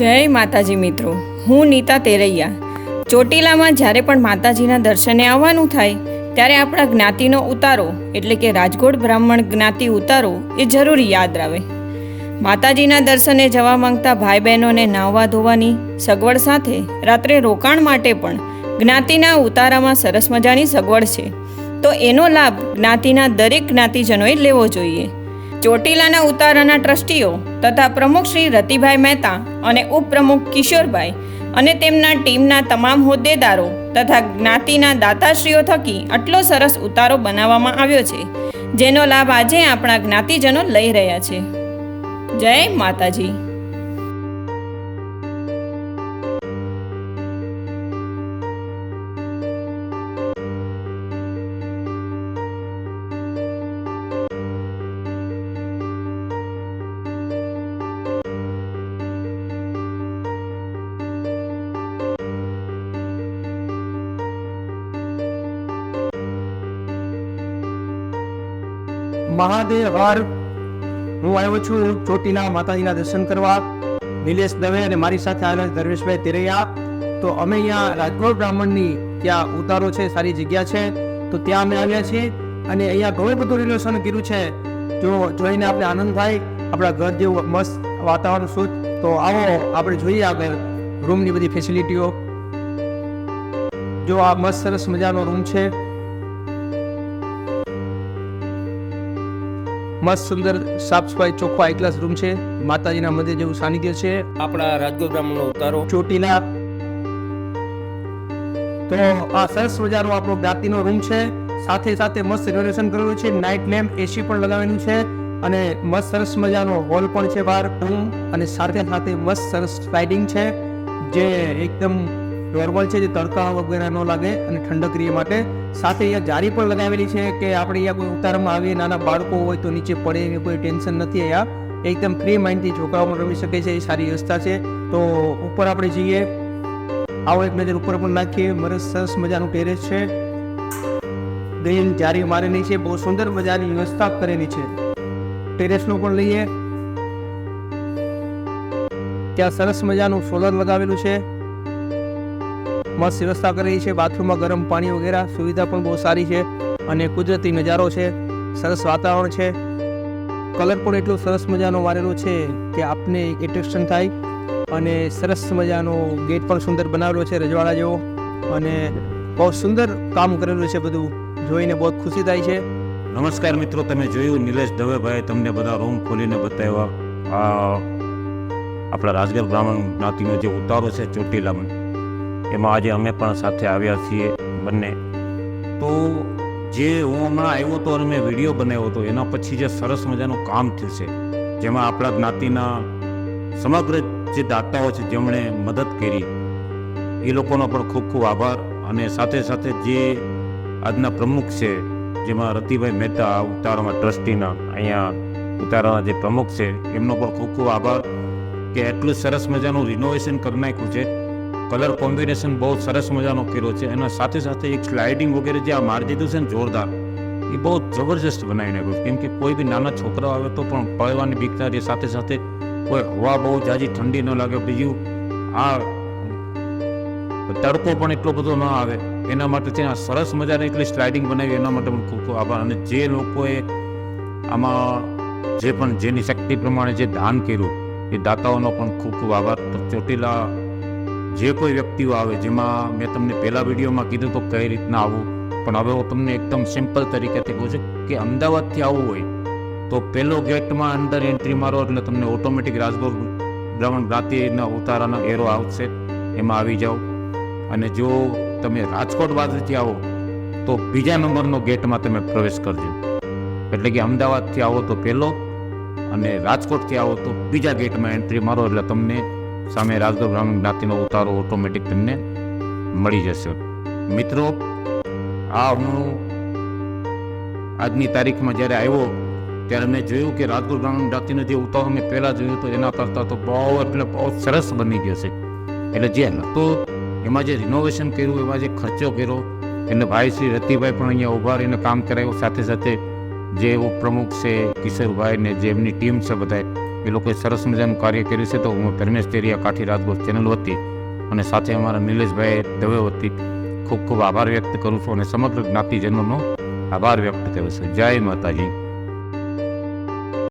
જય માતાજી મિત્રો, હું નીતા તેરૈયા. ચોટીલામાં જ્યારે પણ માતાજીના દર્શને આવવાનું થાય, ત્યારે આપણા જ્ઞાતિનો ઉતારો, એટલે કે રાજકોટ બ્રાહ્મણ જ્ઞાતિ ઉતારો, એ જરૂરી યાદ આવે માતાજીના દર્શને જવા માંગતા ભાઈ બહેનોને નાહવા ધોવાની સગવડ સાથે, રાત્રે રોકાણ માટે પણ જ્ઞાતિના ઉતારામાં સરસ મજાની સગવડ છે. તો એનો લાભ જ્ઞાતિના દરેક જ્ઞાતિજનોએ લેવો જોઈએ. ચોટીલાના ઉતારાના ટ્રસ્ટીઓ તથા પ્રમુખ શ્રી રતિભાઈ મહેતા અને ઉપપ્રમુખ કિશોરભાઈ અને તેમના ટીમના તમામ હોદ્દેદારો તથા જ્ઞાતિના દાતાશ્રીઓ થકી આટલો સરસ ઉતારો બનાવવામાં આવ્યો છે, જેનો લાભ આજે આપણા જ્ઞાતિજનો લઈ રહ્યા છે. જય માતાજી. મહાદેવ હર હું આવ્યો છું ચોટીના માતાજીના દર્શન કરવા. નિલેશ દવે અને મારી સાથે આવેલા ધર્મેશભાઈ તેરૈયા. તો અમે અહીંયા રાજકોટ બ્રાહ્મણની ત્યાં ઉતારો છે, સારી જગ્યા છે. તો ત્યાં અમે આવ્યા છીએ અને અહીંયા ઘણું બધું રિલેશન કર્યું છે. જો જોઈને આપણે આનંદ થાય, આપણા ઘર જેવું મસ્ત વાતાવરણ શુદ્ધ. તો આવો, આપણે જોઈએ આગળ રૂમની બધી ફેસિલિટીઓ જો આ મસ્ત સરસ મજાનો રૂમ છે. મસ્ત સુંદર સાફ સફાઈ ચોખ્ખો હાઈ ક્લાસ રૂમ છે. માતાજીના મંદિર જેવું સાનિધ્ય છે. આપણા રાજકોટ બ્રાહ્મણનો ઉતારો. ચોટીલા. તો આ સરસ મજાનો આપણો જ્ઞાતિનો રૂમ છે. સાથે સાથે મસ્ત રિનોવેશન કરેલું છે. નાઇટ લેમ્પ એસી પણ લગાવેલું છે. અને મસ્ત સરસ મજાનો હોલ પણ છે બહાર. રૂમ અને સાથે સાથે મસ્ત સરસ સ્લાઇડિંગ છે જે એકદમ નોર્મલ છે જે તડકા વગેરે ન લાગે અને ઠંડક રહે માટે. સાથે અહીંયા જારી પણ લગાવેલી છે કે આપણે અહીંયા કોઈ ઉતારમાં આવીએ, નાના બાળકો હોય તો નીચે પડે એવી કોઈ ટેન્શન નથી અહીંયા. એકદમ ફ્રી માઇન્ડથી છોકરાઓ રમી શકે છે, એ સારી વ્યવસ્થા છે. તો ઉપર આપણે જઈએ. આવો એક નજર ઉપર પણ નાખીએ. મરસ સરસ મજાનું ટેરેસ છે. દેન જારી મારેલી છે. બહુ સુંદર મજાની વ્યવસ્થા કરેલી છે. ટેરેસનું પણ લઈએ. ત્યાં સરસ મજાનું સોલર લગાવેલું છે. મસ્ત વ્યવસ્થા કરેલી છે, બાથરૂમમાં ગરમ પાણી વગેરે, સુવિધા પણ બહુ સારી છે અને કુદરતી નજારો છે, સરસ વાતાવરણ છે. કલર પણ એટલો સરસ મજાનો મારેલો છે કે આપને એટ્રેક્શન થાય અને સરસ મજાનો ગેટ પણ સુંદર બનાવેલો છે, રજવાડા જેવો અને બહુ સુંદર કામ કરેલું છે બધું, જોઈને બહુ ખુશી થાય છે. નમસ્કાર મિત્રો, તમે જોયું નિલેશ દવેભાઈ તમને બધા રૂમ ખોલીને બતાવ્યા. આપણા રાજગર બ્રાહ્મણ જ્ઞાતિનો જે ઉતારો છે ચોટીલામાં. એમાં આજે અમે પણ સાથે આવ્યા છીએ બંને. તો જે હું હમણાં આવ્યો હતો અને મેં વીડિયો બનાવ્યો હતો, એના પછી જે સરસ મજાનું કામ થયું છે જેમાં આપણા જ્ઞાતિના સમગ્ર જે દાતાઓ છે જેમણે મદદ કરી, એ લોકોનો પણ ખૂબ ખૂબ આભાર. અને સાથે સાથે જે આજના પ્રમુખ છે, જેમાં રતિભાઈ મહેતા, ઉતારામાં ટ્રસ્ટીના, અહીંયા ઉતારાના જે પ્રમુખ છે, એમનો પણ ખૂબ ખૂબ આભાર કે એટલું સરસ મજાનું રિનોવેશન કરી નાખ્યું છે. કલર કોમ્બિનેશન બહુ સરસ મજાનો કર્યો છે. એના સાથે સાથે એક સ્લાઇડિંગ વગેરે જે આ મારી દીધું છે ને જોરદાર, એ બહુ જબરજસ્ત બનાવી નાખ્યું છે. કેમ કે કોઈ બી નાના છોકરાઓ આવે તો પણ પડવાની બીકતા રહે. સાથે સાથે કોઈ હવા બહુ જાજી ઠંડી ન લાગે. બીજું આ તડકો પણ એટલો બધો ન આવે. એના માટે આ સરસ મજાની એટલી સ્લાઇડિંગ બનાવી. એના માટે પણ ખૂબ ખૂબ આભાર. અને જે લોકોએ આમાં જે પણ જેની શક્તિ પ્રમાણે જે દાન કર્યું, એ દાતાઓનો પણ ખૂબ ખૂબ આભાર. ચોટીલા જે કોઈ વ્યક્તિઓ આવે, જેમાં મેં તમને પહેલા વિડીયોમાં કીધું તો કઈ રીતના આવવું પણ હવે હું તમને એકદમ સિમ્પલ તરીકેથી કહું છું કે અમદાવાદથી આવવું હોય, તો પહેલો ગેટમાં અંદર એન્ટ્રી મારો એટલે તમને ઓટોમેટિક રાજગોર બ્રાહ્મણ જ્ઞાતિના ઉતારાનો એરો આવશે. એમાં આવી જાઓ. અને જો તમે રાજકોટ બાજુથી આવો, તો બીજા નંબરનો ગેટમાં તમે પ્રવેશ કરજો. એટલે કે અમદાવાદથી આવો તો પહેલો અને રાજકોટથી આવો તો બીજા ગેટમાં એન્ટ્રી મારો એટલે તમને સામે રાજગોર ગ્રામીણ જ્ઞાતિનો ઉતારો ઓટોમેટિક તમને મળી જશે. મિત્રો, આ હું આજની તારીખમાં જ્યારે આવ્યો, ત્યારે મેં જોયું કે રાજગોર ગ્રામીણ જ્ઞાતિનો જે ઉતારો મેં પહેલાં જોયું તો એના કરતાં તો બહુ એટલે બહુ સરસ બની ગયો છે. એટલે જે હતું, એમાં જે રિનોવેશન કર્યું, એમાં જે ખર્ચો કર્યો એને ભાઈ શ્રી રતિભાઈ પણ અહીંયા ઊભા રહીને કામ કરાવ્યું. સાથે સાથે જે પ્રમુખ છે કિશોરભાઈ ને જે એમની ટીમ છે બધા એ લોકોએ સરસ મજાનું કાર્ય કર્યું છે. તો હું ધર્મેશ તેરિયા કાઠી રાજગોર ચેનલ વતી અને સાથે અમારા નિલેશભાઈ દવે વતી ખૂબ ખૂબ આભાર વ્યક્ત કરું છું અને સમગ્ર જ્ઞાતિજનોનો આભાર વ્યક્ત કરું છું. જય માતાજી.